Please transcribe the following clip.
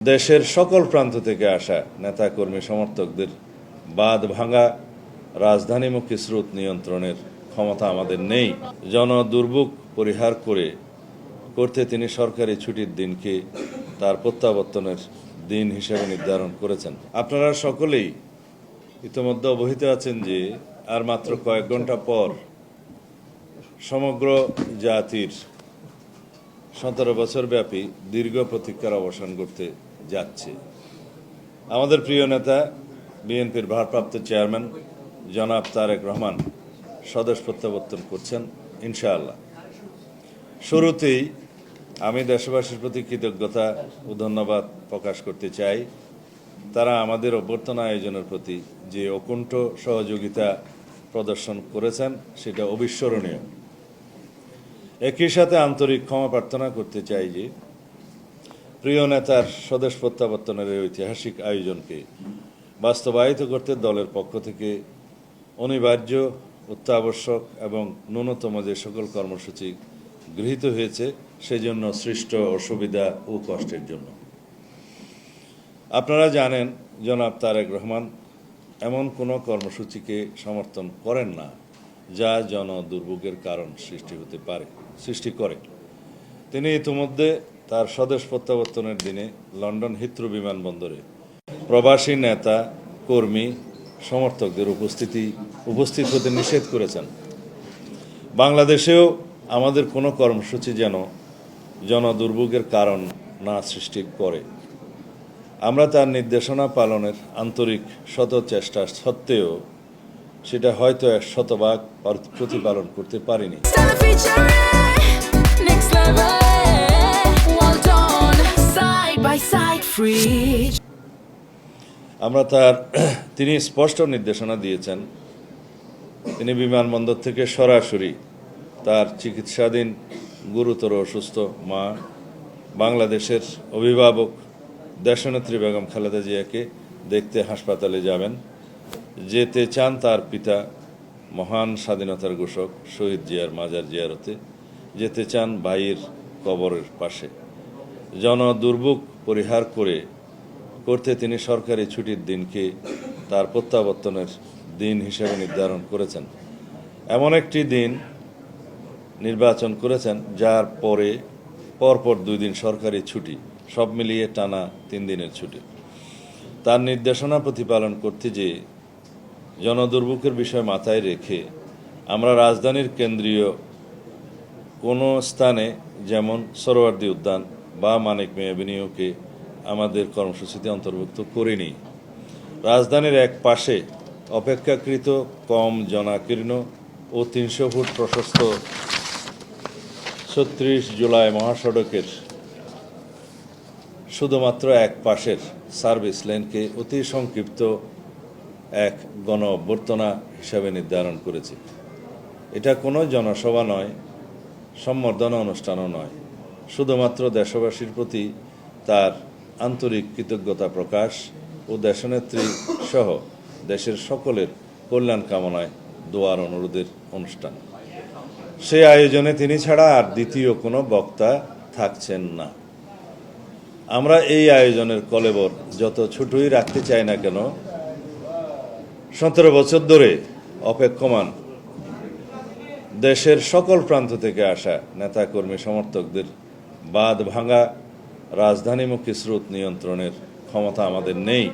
দেশের সকল প্রান্ত থেকে আসা নেতাকর্মী সমর্থকদের বাদ ভাঙা, রাজধানীমুখী স্রোত নিয়ন্ত্রণের ক্ষমতা আমাদের নেই। জন দুর্ভোগ পরিহার করে করতে তিনি সরকারি ছুটির দিনকে তার প্রত্যাবর্তনের দিন হিসেবে নির্ধারণ করেছেন। আপনারা সকলেই ইতিমধ্যে অবহিত আছেন যে আর মাত্র কয়েক ঘণ্টা পর সমগ্র জাতির সতেরো বছর ব্যাপী দীর্ঘ প্রতীক্ষার অবসান করতে যাচ্ছে। আমাদের প্রিয় নেতা, বিএনপির ভারপ্রাপ্ত চেয়ারম্যান জনাব তারেক রহমান স্বদেশ প্রত্যাবর্তন করছেন, ইনশাআল্লাহ। শুরুতেই আমি দেশবাসীর প্রতি কৃতজ্ঞতা ও ধন্যবাদ প্রকাশ করতে চাই। তারা আমাদের অভ্যর্থনা আয়োজনের প্রতি যে অকুণ্ঠ সহযোগিতা প্রদর্শন করেছেন, সেটা অবিস্মরণীয়। একই সাথে আন্তরিক ক্ষমা প্রার্থনা করতে চাই যে প্রিয় নেতার স্বদেশ প্রত্যাবর্তনের এই ঐতিহাসিক আয়োজনকে বাস্তবায়িত করতে দলের পক্ষ থেকে অনিবার্য, অত্যাবশ্যক এবং ন্যূনতম যে সকল কর্মসূচি গৃহীত হয়েছে, সেজন্য সৃষ্ট অসুবিধা ও কষ্টের জন্য। আপনারা জানেন, জনাব তারেক রহমান, এমন কোনো কর্মসূচিকে সমর্থন করেন না, যা জন দুর্ভোগের কারণ সৃষ্টি হতে পারে, সৃষ্টি করে। তিনি ইতিমধ্যে তার স্বদেশ প্রত্যাবর্তনের দিনে লন্ডন হিথ্রো বিমানবন্দরে প্রবাসী নেতা, কর্মী, সমর্থকদের উপস্থিতি, উপস্থিত হতে নিষেধ করেছেন। বাংলাদেশেও আমাদের কোনো কর্মসূচি যেন জনদুর্ভোগের কারণ না সৃষ্টি করে। আমরা তার নির্দেশনা পালনের আন্তরিক শত চেষ্টা সত্ত্বেও সেটা হয়তো এক শতভাগ প্রতিপালন করতে পারিনি। আমরা তার, তিনি স্পষ্ট নির্দেশনা দিয়েছেন। তিনি বিমানবন্দর থেকে সরাসরি তার চিকিৎসাধীন গুরুতর অসুস্থ মা, বাংলাদেশের অভিভাবক দেশনেত্রী বেগম খালেদা জিয়াকে দেখতে হাসপাতালে যাবেন। যেতে চান তার পিতা, মহান স্বাধীনতার ঘোষক শহীদ জিয়ার মাজার জিয়ারতে। যেতে চান ভাইয়ের কবরের পাশে। জন দুর্ভোগ পরিহার করে করতে তিনি সরকারি ছুটির দিনকে তার প্রত্যাবর্তনের দিন হিসেবে নির্ধারণ করেছেন। এমন একটি দিন নির্বাচন করেছেন যার পরে পরপর দুই দিন সরকারি ছুটি, সব মিলিয়ে টানা তিন দিনের ছুটি। তার নির্দেশনা প্রতিপালন করতে যে জনদুর্ভোগের বিষয় মাথায় রেখে আমরা রাজধানীর কেন্দ্রীয় কোনো স্থানে যেমন সরোয়ার্দী উদ্যান বা মানিক মেয়ে বিনিয়োগকে আমাদের কর্মসূচিতে অন্তর্ভুক্ত করিনি। রাজধানীর এক পাশে অপেক্ষাকৃত কম জনাকীর্ণ ও তিনশো ফুট প্রশস্ত ছত্রিশ জুলাই মহাসড়কের শুধুমাত্র এক পাশের সার্ভিস লেনকে অতি সংক্ষিপ্ত এক গণ অভ্যর্থনা হিসাবে নির্ধারণ করেছে। এটা কোনো জনসভা নয়, সম্বর্ধনা অনুষ্ঠানও নয়। শুধুমাত্র দেশবাসীর প্রতি তার আন্তরিক কৃতজ্ঞতা প্রকাশ ও দেশনেত্রী সহ দেশের সকলের কল্যাণ কামনায় দোয়ার অনুরোধের অনুষ্ঠান। সেই আয়োজনে তিনি ছাড়া আর দ্বিতীয় কোনো বক্তা থাকছেন না। আমরা এই আয়োজনের কলেবর যত ছোটই রাখতে চাই না কেন, সতেরো বছর ধরে অপেক্ষমান দেশের সকল প্রান্ত থেকে আসা নেতাকর্মী সমর্থকদের বাদ ভাঙা রাজধানীমুখী স্রোত নিয়ন্ত্রণের ক্ষমতা আমাদের নেই।